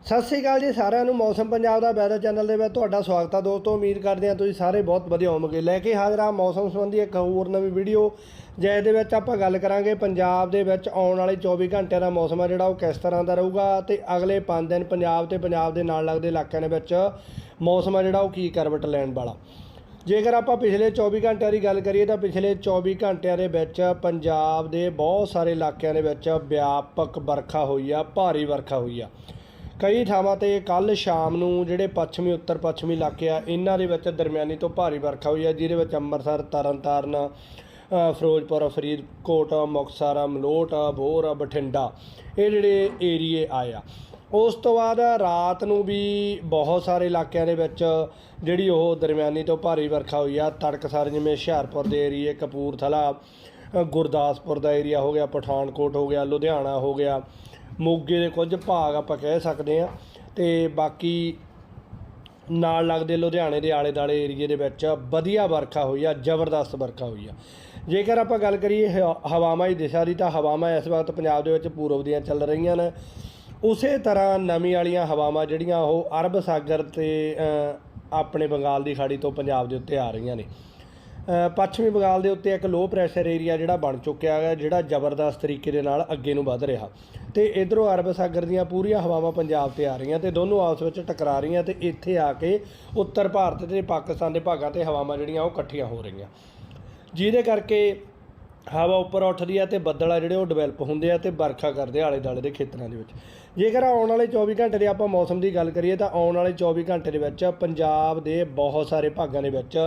ਸਤਿ ਸ੍ਰੀ ਅਕਾਲ ਜੀ ਸਾਰਿਆਂ ਨੂੰ, ਮੌਸਮ ਪੰਜਾਬ ਦਾ ਵੈਦਰ ਚੈਨਲ ਦੇ ਵਿੱਚ ਤੁਹਾਡਾ ਸਵਾਗਤ ਹੈ ਦੋਸਤੋ, ਉਮੀਦ ਕਰਦੇ ਹਾਂ ਤੁਸੀਂ ਸਾਰੇ ਬਹੁਤ ਵਧੀਆ ਹੋਵੋਗੇ। ਲੈ ਕੇ ਹਾਜ਼ਰ ਹਾਂ ਮੌਸਮ ਸੰਬੰਧੀ ਇੱਕ ਹੋਰ ਨਵੀਂ ਵੀਡੀਓ ਜਿਸ ਦੇ ਵਿੱਚ ਆਪਾਂ ਗੱਲ ਕਰਾਂਗੇ ਪੰਜਾਬ ਦੇ ਵਿੱਚ ਆਉਣ ਵਾਲੇ 24 ਘੰਟਿਆਂ ਦਾ ਮੌਸਮ ਹੈ ਜਿਹੜਾ, ਉਹ ਕਿਸ ਤਰ੍ਹਾਂ ਦਾ ਰਹੂਗਾ ਤੇ ਅਗਲੇ 5 ਦਿਨ ਪੰਜਾਬ ਤੇ ਪੰਜਾਬ ਦੇ ਨਾਲ ਲੱਗਦੇ ਇਲਾਕਿਆਂ ਦੇ ਵਿੱਚ ਮੌਸਮ ਹੈ ਜਿਹੜਾ, ਉਹ ਕੀ ਕਰਵਟ ਲੈਣ ਵਾਲਾ। ਜੇਕਰ ਆਪਾਂ ਪਿਛਲੇ 24 ਘੰਟਿਆਂ ਦੀ ਗੱਲ ਕਰੀਏ ਤਾਂ ਪਿਛਲੇ 24 ਘੰਟਿਆਂ ਦੇ ਵਿੱਚ ਪੰਜਾਬ ਦੇ ਬਹੁਤ ਸਾਰੇ ਇਲਾਕਿਆਂ ਦੇ ਵਿੱਚ ਵਿਆਪਕ ਵਰਖਾ ਹੋਈ ਆ, ਭਾਰੀ ਵਰਖਾ ਹੋਈ ਆ। ਕਈ ਥਾਵਾਂ ਤੇ ਕੱਲ ਸ਼ਾਮ ਨੂੰ ਜਿਹੜੇ ਪੱਛਮੀ, ਉੱਤਰ ਪੱਛਮੀ ਇਲਾਕੇ ਆ, ਇਹਨਾਂ ਦੇ ਵਿੱਚ ਦਰਮਿਆਨੀ ਤੋਂ ਭਾਰੀ ਵਰਖਾ ਹੋਈ ਆ, ਜਿਹਦੇ ਵਿੱਚ ਅੰਮ੍ਰਿਤਸਰ, ਤਰਨਤਾਰਨ ਫਿਰੋਜ਼ਪੁਰ, ਫਰੀਦਕੋਟ, ਮੁਕਤਸਰ, ਮਲੋਟ, ਬੋਰ, ਬਠਿੰਡਾ ਇਹ ਜਿਹੜੇ ਏਰੀਏ ਆਏ ਆ। ਉਸ ਤੋਂ ਬਾਅਦ ਰਾਤ ਨੂੰ ਵੀ ਬਹੁਤ ਸਾਰੇ ਇਲਾਕਿਆਂ ਦੇ ਵਿੱਚ ਜਿਹੜੀ ਉਹ ਦਰਮਿਆਨੀ ਤੋਂ ਭਾਰੀ ਵਰਖਾ ਹੋਈ ਆ। ਤੜਕਸਾਰ ਜਿਵੇਂ ਹੁਸ਼ਿਆਰਪੁਰ ਦੇ ਏਰੀਏ, ਕਪੂਰਥਲਾ ਗੁਰਦਾਸਪੁਰ ਦਾ ਏਰੀਆ ਹੋ ਗਿਆ, ਪਠਾਨਕੋਟ ਹੋ ਗਿਆ, ਲੁਧਿਆਣਾ ਹੋ ਗਿਆ ਮੋਗੇ ਦੇ ਕੁਝ ਭਾਗ ਆਪਾਂ ਕਹਿ ਸਕਦੇ ਆ ਤੇ ਬਾਕੀ ਨਾਲ ਲੱਗਦੇ ਲੁਧਿਆਣੇ ਦੇ ਆਲੇ ਦਾਲੇ ਏਰੀਏ ਦੇ ਵਿੱਚ ਵਧੀਆ ਵਰਖਾ ਹੋਈ ਆ, ਜ਼ਬਰਦਸਤ ਵਰਖਾ ਹੋਈ ਆ। ਜੇਕਰ ਆਪਾਂ ਗੱਲ ਕਰੀਏ ਹ- ਹਵਾਵਾਂ ਦੀ ਦਿਸ਼ਾ ਦੀ ਤਾਂ ਹਵਾਵਾਂ ਇਸ ਵਕਤ ਪੰਜਾਬ ਦੇ ਵਿੱਚ ਪੂਰਬ ਦੀਆਂ ਚੱਲ ਰਹੀਆਂ ਨੇ। ਉਸੇ ਤਰ੍ਹਾਂ ਨਵੀਂ ਵਾਲੀਆਂ ਹਵਾਵਾਂ ਜਿਹੜੀਆਂ ਉਹ ਅਰਬ ਸਾਗਰ ਤੇ ਆਪਣੇ ਬੰਗਾਲ ਦੀ ਖਾੜੀ ਤੋਂ ਪੰਜਾਬ ਦੇ ਉੱਤੇ ਆ ਰਹੀਆਂ ਨੇ। ਪੱਛਮੀ ਬੰਗਾਲ ਦੇ ਉੱਤੇ ਇੱਕ ਲੋ ਪ੍ਰੈਸ਼ਰ ਏਰੀਆ ਜਿਹੜਾ ਬਣ ਚੁੱਕਿਆ ਹੈ, ਜਿਹੜਾ ਜ਼ਬਰਦਸਤ ਤਰੀਕੇ ਦੇ ਨਾਲ ਅੱਗੇ ਨੂੰ ਵੱਧ ਰਿਹਾ। ਤੇ ਇਧਰੋਂ ਅਰਬ ਸਾਗਰ ਦੀਆਂ ਪੂਰੀਆਂ ਹਵਾਵਾਂ ਪੰਜਾਬ ਤੇ ਆ ਰਹੀਆਂ ਤੇ ਦੋਨੋਂ ਆਪਸ ਵਿੱਚ ਟਕਰਾ ਰਹੀਆਂ ਤੇ ਇੱਥੇ ਆ ਕੇ ਉੱਤਰ ਭਾਰਤ ਤੇ ਪਾਕਿਸਤਾਨ ਦੇ ਭਾਗਾਂ ਤੇ ਹਵਾਵਾਂ ਜਿਹੜੀਆਂ ਉਹ ਇਕੱਠੀਆਂ ਹੋ ਰਹੀਆਂ। ਜਿਹਦੇ ਕਰਕੇ ਹਵਾ ਉੱਪਰ ਉੱਠਦੀ ਆ ਤੇ ਬੱਦਲ ਆ ਜਿਹੜੇ ਉਹ ਡਿਵੈਲਪ ਹੁੰਦੇ ਆ ਤੇ ਵਰਖਾ ਕਰਦੇ ਆਲੇ ਦਾਲੇ ਦੇ ਖੇਤਰਾਂ ਦੇ ਵਿੱਚ। ਜੇਕਰ ਆਉਣ ਵਾਲੇ 24 ਘੰਟੇ ਦੇ ਆਪਾਂ ਮੌਸਮ ਦੀ ਗੱਲ ਕਰੀਏ ਤਾਂ ਆਉਣ ਵਾਲੇ 24 ਘੰਟੇ ਦੇ ਵਿੱਚ ਪੰਜਾਬ ਦੇ ਬਹੁਤ ਸਾਰੇ ਭਾਗਾਂ ਦੇ ਵਿੱਚ,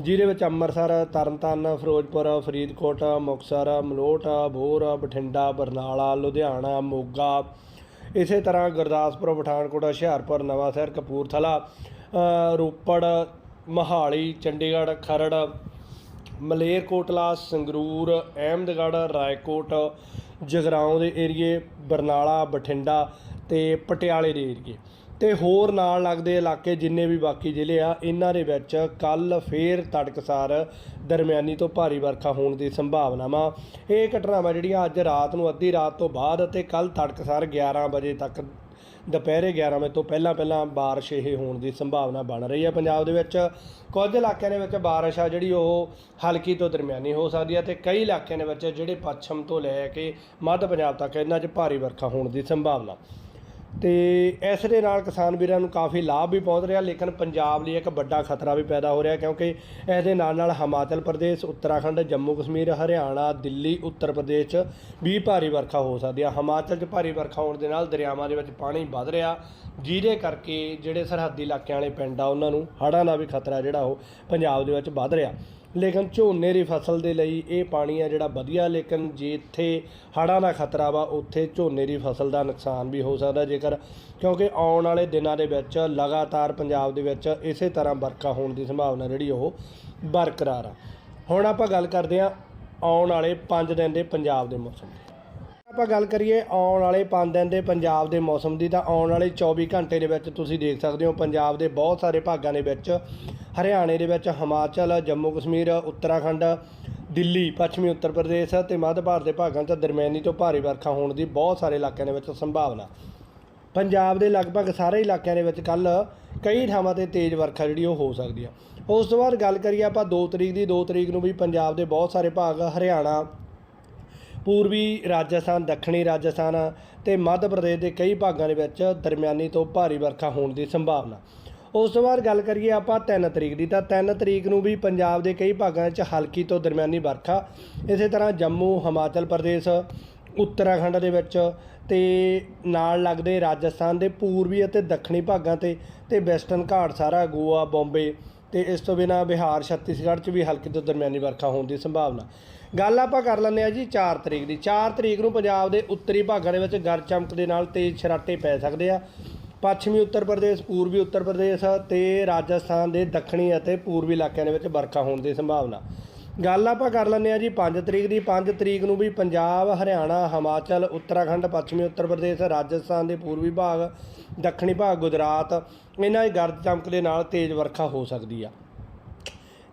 ਜਿਹਦੇ ਵਿੱਚ ਅੰਮ੍ਰਿਤਸਰ, ਤਰਨਤਾਰਨ, ਫਿਰੋਜ਼ਪੁਰ, ਫਰੀਦਕੋਟ, ਮੁਕਤਸਰ, ਮਲੋਟ, ਬੋਰ, ਬਠਿੰਡਾ, ਬਰਨਾਲਾ, ਲੁਧਿਆਣਾ, ਮੋਗਾ, ਇਸੇ ਤਰ੍ਹਾਂ ਗੁਰਦਾਸਪੁਰ, ਪਠਾਨਕੋਟ, ਹੁਸ਼ਿਆਰਪੁਰ ਨਵਾਂ ਸ਼ਹਿਰ ਕਪੂਰਥਲਾ ਰੋਪੜ, ਮਹਾਲੀ, ਚੰਡੀਗੜ੍ਹ, ਖਰੜ ਮਲੇਰਕੋਟਲਾ, ਸੰਗਰੂਰ, ਅਹਿਮਦਗੜ੍ਹ, ਰਾਏਕੋਟ, ਜਗਰਾਉਂ ਦੇ ਏਰੀਏ, ਬਰਨਾਲਾ, ਬਠਿੰਡਾ ਤੇ ਪਟਿਆਲੇ ਦੇ ਏਰੀਏ। ਤੇ ਹੋਰ ਨਾਲ ਲੱਗਦੇ ਇਲਾਕੇ ਜਿੰਨੇ ਵੀ ਬਾਕੀ ਜ਼ਿਲ੍ਹੇ ਆ, ਇਹਨਾਂ ਦੇ ਵਿੱਚ ਕੱਲ ਫੇਰ ਤੜਕਸਾਰ ਦਰਮਿਆਨੀ ਤੋਂ ਭਾਰੀ ਵਰਖਾ ਹੋਣ ਦੀ ਸੰਭਾਵਨਾਵਾਂ ਇਹ ਘਟਨਾਵਾਂ ਜਿਹੜੀਆਂ ਅੱਜ ਰਾਤ ਨੂੰ ਅੱਧੀ ਰਾਤ ਤੋਂ ਬਾਅਦ ਅਤੇ ਕੱਲ ਤੜਕਸਾਰ 11 ਵਜੇ ਤੱਕ ਦੁਪਹਿਰੇ 11 ਵਜੇ ਤੋਂ ਪਹਿਲਾਂ ਪਹਿਲਾਂ ਬਾਰਿਸ਼ ਇਹ ਹੋਣ ਦੀ ਸੰਭਾਵਨਾ ਬਣ ਰਹੀ ਹੈ। ਪੰਜਾਬ ਦੇ ਵਿੱਚ ਕੁਝ ਇਲਾਕਿਆਂ ਦੇ ਵਿੱਚ ਬਾਰਿਸ਼ ਆ ਜਿਹੜੀ ਉਹ ਹਲਕੀ ਤੋਂ ਦਰਮਿਆਨੀ ਹੋ ਸਕਦੀ ਹੈ ਤੇ ਕਈ ਇਲਾਕਿਆਂ ਦੇ ਵਿੱਚ ਜਿਹੜੇ ਪੱਛਮ ਤੋਂ ਲੈ ਕੇ ਮੱਧ ਪੰਜਾਬ ਤੱਕ ਇਹਨਾਂ 'ਚ ਭਾਰੀ ਵਰਖਾ ਹੋਣ ਦੀ ਸੰਭਾਵਨਾ। ਤੇ ਇਸ ਦੇ ਨਾਲ ਕਿਸਾਨ ਵੀਰਾਂ ਨੂੰ ਕਾਫੀ ਲਾਭ ਵੀ ਪਹੁੰਚ ਰਿਹਾ, ਲੇਕਿਨ ਪੰਜਾਬ ਲਈ ਇੱਕ ਵੱਡਾ ਖਤਰਾ ਵੀ ਪੈਦਾ ਹੋ ਰਿਹਾ ਕਿਉਂਕਿ ਇਸ ਦੇ ਨਾਲ ਨਾਲ ਹਿਮਾਚਲ ਪ੍ਰਦੇਸ਼, ਉੱਤਰਾਖੰਡ, ਜੰਮੂ ਕਸ਼ਮੀਰ, ਹਰਿਆਣਾ, ਦਿੱਲੀ, ਉੱਤਰ ਪ੍ਰਦੇਸ਼ ਵੀ ਭਾਰੀ ਵਰਖਾ ਹੋ ਸਕਦੀ ਹੈ ਹਿਮਾਚਲ 'ਚ ਭਾਰੀ ਵਰਖਾ ਹੋਣ ਦੇ ਨਾਲ ਦਰਿਆਵਾਂ ਦੇ ਵਿੱਚ ਪਾਣੀ ਵੱਧ ਰਿਹਾ, ਜਿਹਦੇ ਕਰਕੇ ਜਿਹੜੇ ਸਰਹੱਦੀ ਇਲਾਕਿਆਂ ਵਾਲੇ ਪਿੰਡ ਆ ਉਹਨਾਂ ਨੂੰ ਹੜ੍ਹਾਂ ਦਾ ਵੀ ਖਤਰਾ ਜਿਹੜਾ ਉਹ ਪੰਜਾਬ ਦੇ ਵਿੱਚ ਵੱਧ ਰਿਹਾ। ਲੇਕਿਨ ਝੋਨੇ ਦੀ ਫਸਲ ਦੇ ਲਈ ਇਹ ਪਾਣੀ ਆ ਜਿਹੜਾ ਵਧੀਆ, ਲੇਕਿਨ ਜਿੱਥੇ ਹੜ੍ਹਾਂ ਦਾ ਖਤਰਾ ਵਾ, ਉੱਥੇ ਝੋਨੇ ਦੀ ਫਸਲ ਦਾ ਨੁਕਸਾਨ ਵੀ ਹੋ ਸਕਦਾ ਜੇਕਰ, ਕਿਉਂਕਿ ਆਉਣ ਵਾਲੇ ਦਿਨਾਂ ਦੇ ਵਿੱਚ ਲਗਾਤਾਰ ਪੰਜਾਬ ਦੇ ਵਿੱਚ ਇਸੇ ਤਰ੍ਹਾਂ ਵਰਖਾ ਹੋਣ ਦੀ ਸੰਭਾਵਨਾ ਜਿਹੜੀ ਉਹ ਬਰਕਰਾਰ ਆ। ਹੁਣ ਆਪਾਂ ਗੱਲ ਕਰਦੇ ਹਾਂ ਆਉਣ ਵਾਲੇ 5 ਦਿਨ ਦੇ ਪੰਜਾਬ ਦੇ ਮੌਸਮ ਦੀ। ਆਪਾਂ ਗੱਲ ਕਰੀਏ ਆਉਣ ਵਾਲੇ 5 ਦਿਨ ਦੇ ਪੰਜਾਬ ਦੇ ਮੌਸਮ ਦੀ, ਤਾਂ ਆਉਣ ਵਾਲੇ 24 ਘੰਟੇ ਦੇ ਵਿੱਚ ਤੁਸੀਂ ਦੇਖ ਸਕਦੇ ਹੋ, ਪੰਜਾਬ ਦੇ ਬਹੁਤ ਸਾਰੇ ਭਾਗਾਂ ਦੇ ਵਿੱਚ ਹਰਿਆਣੇ ਦੇ ਵਿੱਚ ਹਿਮਾਚਲ, ਜੰਮੂ ਕਸ਼ਮੀਰ, ਉੱਤਰਾਖੰਡ, ਦਿੱਲੀ, ਪੱਛਮੀ ਉੱਤਰ ਪ੍ਰਦੇਸ਼ ਅਤੇ ਮੱਧ ਭਾਰਤ ਦੇ ਭਾਗਾਂ 'ਚ ਦਰਮਿਆਨੀ ਤੋਂ ਭਾਰੀ ਵਰਖਾ ਹੋਣ ਦੀ ਬਹੁਤ ਸਾਰੇ ਇਲਾਕਿਆਂ ਦੇ ਵਿੱਚ ਸੰਭਾਵਨਾ। ਪੰਜਾਬ ਦੇ ਲਗਭਗ ਸਾਰੇ ਇਲਾਕਿਆਂ ਦੇ ਵਿੱਚ ਕੱਲ ਕਈ ਥਾਵਾਂ ਤੇ ਤੇਜ਼ ਵਰਖਾ ਜਿਹੜੀ ਉਹ ਹੋ ਸਕਦੀ ਆ। ਉਸ ਤੋਂ ਬਾਅਦ ਗੱਲ ਕਰੀਏ ਆਪਾਂ 2 ਤਰੀਕ ਦੀ 2 ਤਰੀਕ ਨੂੰ ਵੀ ਪੰਜਾਬ ਦੇ ਬਹੁਤ ਸਾਰੇ ਭਾਗ, ਹਰਿਆਣਾ, ਪੂਰਬੀ ਰਾਜਸਥਾਨ, ਦੱਖਣੀ ਰਾਜਸਥਾਨ ਤੇ ਮੱਧ ਪ੍ਰਦੇਸ਼ ਦੇ ਕਈ ਭਾਗਾਂ ਦੇ ਵਿੱਚ ਦਰਮਿਆਨੀ ਤੋਂ ਭਾਰੀ ਵਰਖਾ ਹੋਣ ਦੀ ਸੰਭਾਵਨਾ। ਉਸ ਤੋਂ ਬਾਅਦ ਗੱਲ ਕਰੀਏ ਆਪਾਂ 3 ਤਰੀਕ ਦੀ, ਤਾਂ 3 ਤਰੀਕ ਨੂੰ ਵੀ ਪੰਜਾਬ ਦੇ ਕਈ ਭਾਗਾਂ ਵਿੱਚ ਹਲਕੀ ਤੋਂ ਦਰਮਿਆਨੀ ਵਰਖਾ। ਇਸੇ ਤਰ੍ਹਾਂ ਜੰਮੂ, ਹਿਮਾਚਲ ਪ੍ਰਦੇਸ਼, ਉੱਤਰਾਖੰਡ ਦੇ ਵਿੱਚ ਤੇ ਨਾਲ ਲੱਗਦੇ ਰਾਜਸਥਾਨ ਦੇ ਪੂਰਬੀ ਅਤੇ ਦੱਖਣੀ ਭਾਗਾਂ ਤੇ ਤੇ ਵੈਸਟਰਨ ਘਾਟ ਸਾਰਾ, ਗੋਆ, ਬੰਬੇ ਤੇ ਇਸ ਤੋਂ ਬਿਨਾ ਬਿਹਾਰ, ਛੱਤੀਸਗੜ੍ਹ 'ਚ ਵੀ ਹਲਕੀ ਤੋਂ ਦਰਮਿਆਨੀ ਵਰਖਾ ਹੋਣ ਦੀ ਸੰਭਾਵਨਾ। ਗੱਲ ਆਪਾਂ ਕਰ ਲੈਂਦੇ ਆ ਜੀ 4 ਤਰੀਕ ਦੀ। 4 ਤਰੀਕ ਨੂੰ ਪੰਜਾਬ ਦੇ ਉੱਤਰੀ ਭਾਗਾਂ ਦੇ ਵਿੱਚ ਗਰਜ ਚਮਕ ਦੇ ਨਾਲ ਤੇਜ਼ ਛਰਾਟੇ ਪੈ ਸਕਦੇ ਆ। ਪੱਛਮੀ ਉੱਤਰ ਪ੍ਰਦੇਸ਼, ਪੂਰਬੀ ਉੱਤਰ ਪ੍ਰਦੇਸ਼ ਤੇ ਰਾਜਸਥਾਨ ਦੇ ਦੱਖਣੀ ਅਤੇ ਪੂਰਬੀ ਇਲਾਕਿਆਂ ਦੇ ਵਿੱਚ ਵਰਖਾ ਹੋਣ ਦੀ ਸੰਭਾਵਨਾ। ਗੱਲ ਆਪਾਂ ਕਰ ਲੈਂਦੇ ਆ ਜੀ 5 ਤਰੀਕ ਦੀ। 5 ਤਰੀਕ ਨੂੰ ਵੀ ਪੰਜਾਬ, ਹਰਿਆਣਾ, ਹਿਮਾਚਲ, ਉੱਤਰਾਖੰਡ, ਪੱਛਮੀ ਉੱਤਰ ਪ੍ਰਦੇਸ਼, ਰਾਜਸਥਾਨ ਦੇ ਪੂਰਬੀ ਭਾਗ, ਦੱਖਣੀ ਭਾਗ, ਗੁਜਰਾਤ, ਇਹਨਾਂ ਦੀ ਗਰਜ ਚਮਕ ਦੇ ਨਾਲ ਤੇਜ਼ ਵਰਖਾ ਹੋ ਸਕਦੀ ਆ।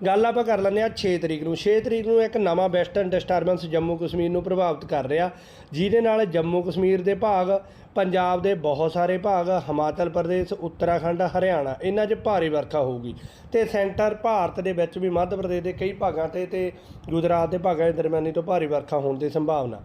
ਗੱਲ ਆਪਾਂ ਕਰ ਲੈਂਦੇ ਆ 6 ਤਰੀਕ ਨੂੰ। 6 ਤਰੀਕ ਨੂੰ ਇੱਕ ਨਵਾਂ ਵੈਸਟਰਨ ਡਿਸਟਰਬੈਂਸ ਜੰਮੂ ਕਸ਼ਮੀਰ ਨੂੰ ਪ੍ਰਭਾਵਿਤ ਕਰ ਰਿਹਾ। ਜਿਹਦੇ ਨਾਲ ਜੰਮੂ ਕਸ਼ਮੀਰ ਦੇ ਭਾਗ, ਪੰਜਾਬ ਦੇ ਬਹੁਤ ਸਾਰੇ ਭਾਗ, ਹਿਮਾਚਲ ਪ੍ਰਦੇਸ਼, ਉੱਤਰਾਖੰਡ, ਹਰਿਆਣਾ, ਇਹਨਾਂ 'ਚ ਭਾਰੀ ਵਰਖਾ ਹੋਊਗੀ। ਤੇ ਸੈਂਟਰ ਭਾਰਤ ਦੇ ਵਿੱਚ ਵੀ ਮੱਧ ਪ੍ਰਦੇਸ਼ ਦੇ ਕਈ ਭਾਗਾਂ ਤੇ ਤੇ ਗੁਜਰਾਤ ਦੇ ਭਾਗਾਂ ਦੇ ਦਰਮਿਆਨੀ ਤੋਂ ਭਾਰੀ ਵਰਖਾ ਹੋਣ ਦੀ ਸੰਭਾਵਨਾ।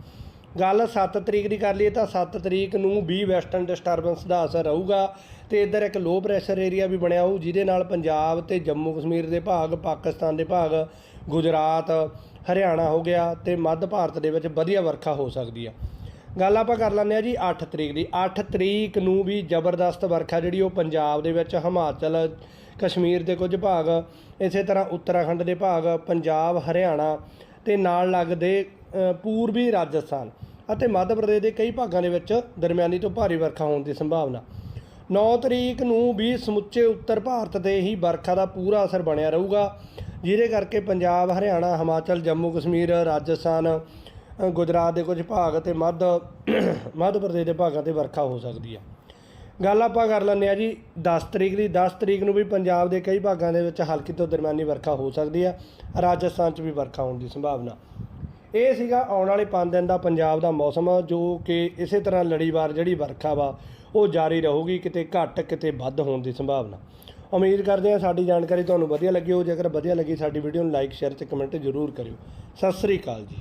ਗੱਲ 7 ਤਰੀਕ ਦੀ ਕਰ ਲਈਏ ਤਾਂ 7 ਤਰੀਕ ਨੂੰ ਵੀ ਵੈਸਟਰਨ ਡਿਸਟਰਬੈਂਸ ਦਾ ਅਸਰ ਰਹੂਗਾ ਤੇ ਇੱਧਰ ਇੱਕ ਲੋ ਪ੍ਰੈਸ਼ਰ ਏਰੀਆ ਵੀ ਬਣਿਆ ਹੋਊ, ਜਿਹਦੇ ਨਾਲ ਪੰਜਾਬ ਤੇ ਜੰਮੂ ਕਸ਼ਮੀਰ ਦੇ ਭਾਗ, ਪਾਕਿਸਤਾਨ ਦੇ ਭਾਗ, ਗੁਜਰਾਤ, ਹਰਿਆਣਾ ਹੋ ਗਿਆ ਤੇ ਮੱਧ ਭਾਰਤ ਦੇ ਵਿੱਚ ਵਧੀਆ ਵਰਖਾ ਹੋ ਸਕਦੀ ਆ। ਗੱਲ ਆਪਾਂ ਕਰ ਲੈਂਦੇ ਆ ਜੀ 8 ਤਰੀਕ ਦੀ। 8 ਤਰੀਕ ਨੂੰ ਵੀ ਜ਼ਬਰਦਸਤ ਵਰਖਾ ਜਿਹੜੀ ਉਹ ਪੰਜਾਬ ਦੇ ਵਿੱਚ ਹਿਮਾਚਲ, ਕਸ਼ਮੀਰ ਦੇ ਕੁਝ ਭਾਗ, ਇਸੇ ਤਰ੍ਹਾਂ ਉੱਤਰਾਖੰਡ ਦੇ ਭਾਗ, ਪੰਜਾਬ, ਹਰਿਆਣਾ ਤੇ ਨਾਲ ਲੱਗਦੇ ਪੂਰਬੀ ਰਾਜਸਥਾਨ ਅਤੇ ਮੱਧ ਪ੍ਰਦੇਸ਼ ਦੇ ਕਈ ਭਾਗਾਂ ਦੇ ਵਿੱਚ ਦਰਮਿਆਨੀ ਤੋਂ ਭਾਰੀ ਵਰਖਾ ਹੋਣ ਦੀ ਸੰਭਾਵਨਾ। 9 ਤਰੀਕ ਨੂੰ ਵੀ ਸਮੁੱਚੇ ਉੱਤਰ ਭਾਰਤ ਤੇ ਹੀ ਵਰਖਾ ਦਾ ਪੂਰਾ ਅਸਰ ਬਣਿਆ ਰਹੂਗਾ, ਜਿਹਦੇ ਕਰਕੇ ਪੰਜਾਬ, ਹਰਿਆਣਾ, ਹਿਮਾਚਲ, ਜੰਮੂ, ਕਸ਼ਮੀਰ, ਰਾਜਸਥਾਨ ਗੁਜਰਾਤ ਦੇ ਕੁਝ ਭਾਗ ਤੇ ਮੱਧ ਮੱਧ ਪ੍ਰਦੇਸ਼ ਦੇ ਭਾਗਾਂ ਤੇ ਵਰਖਾ ਹੋ ਸਕਦੀ ਹੈ। ਗੱਲ ਆਪਾਂ ਕਰ ਲੈਂਦੇ ਆ ਜੀ 10 ਤਰੀਕ ਦੀ 10 ਤਰੀਕ ਨੂੰ ਵੀ ਪੰਜਾਬ ਦੇ ਕਈ ਭਾਗਾਂ ਦੇ ਵਿੱਚ ਹਲਕੀ ਤੋਂ ਦਰਮਿਆਨੀ ਵਰਖਾ ਹੋ ਸਕਦੀ ਹੈ, ਰਾਜਸਥਾਨ 'ਚ ਵੀ ਵਰਖਾ ਹੋਣ ਦੀ ਸੰਭਾਵਨਾ। ਇਹ ਸੀਗਾ ਆਉਣ ਵਾਲੇ 5 ਦਿਨ ਦਾ ਪੰਜਾਬ ਦਾ ਮੌਸਮ, ਜੋ ਕਿ ਇਸੇ ਤਰ੍ਹਾਂ ਲੜੀਵਾਰ ਜਿਹੜੀ ਵਰਖਾ ਵਾ, ਉਹ ਜਾਰੀ ਰਹੂਗੀ, ਕਿਤੇ ਘੱਟ, ਕਿਤੇ ਵੱਧ ਹੋਣ ਦੀ ਸੰਭਾਵਨਾ। ਉਮੀਦ ਕਰਦੇ ਹਾਂ ਸਾਡੀ ਜਾਣਕਾਰੀ ਤੁਹਾਨੂੰ ਵਧੀਆ ਲੱਗੀ ਹੋ ਜੇਕਰ ਵਧੀਆ ਲੱਗੀ ਸਾਡੀ ਵੀਡੀਓ ਨੂੰ ਲਾਈਕ ਸ਼ੇਅਰ ਤੇ ਕਮੈਂਟ ਜ਼ਰੂਰ ਕਰਿਓ। ਸਤਿ ਸ੍ਰੀ ਅਕਾਲ ਜੀ।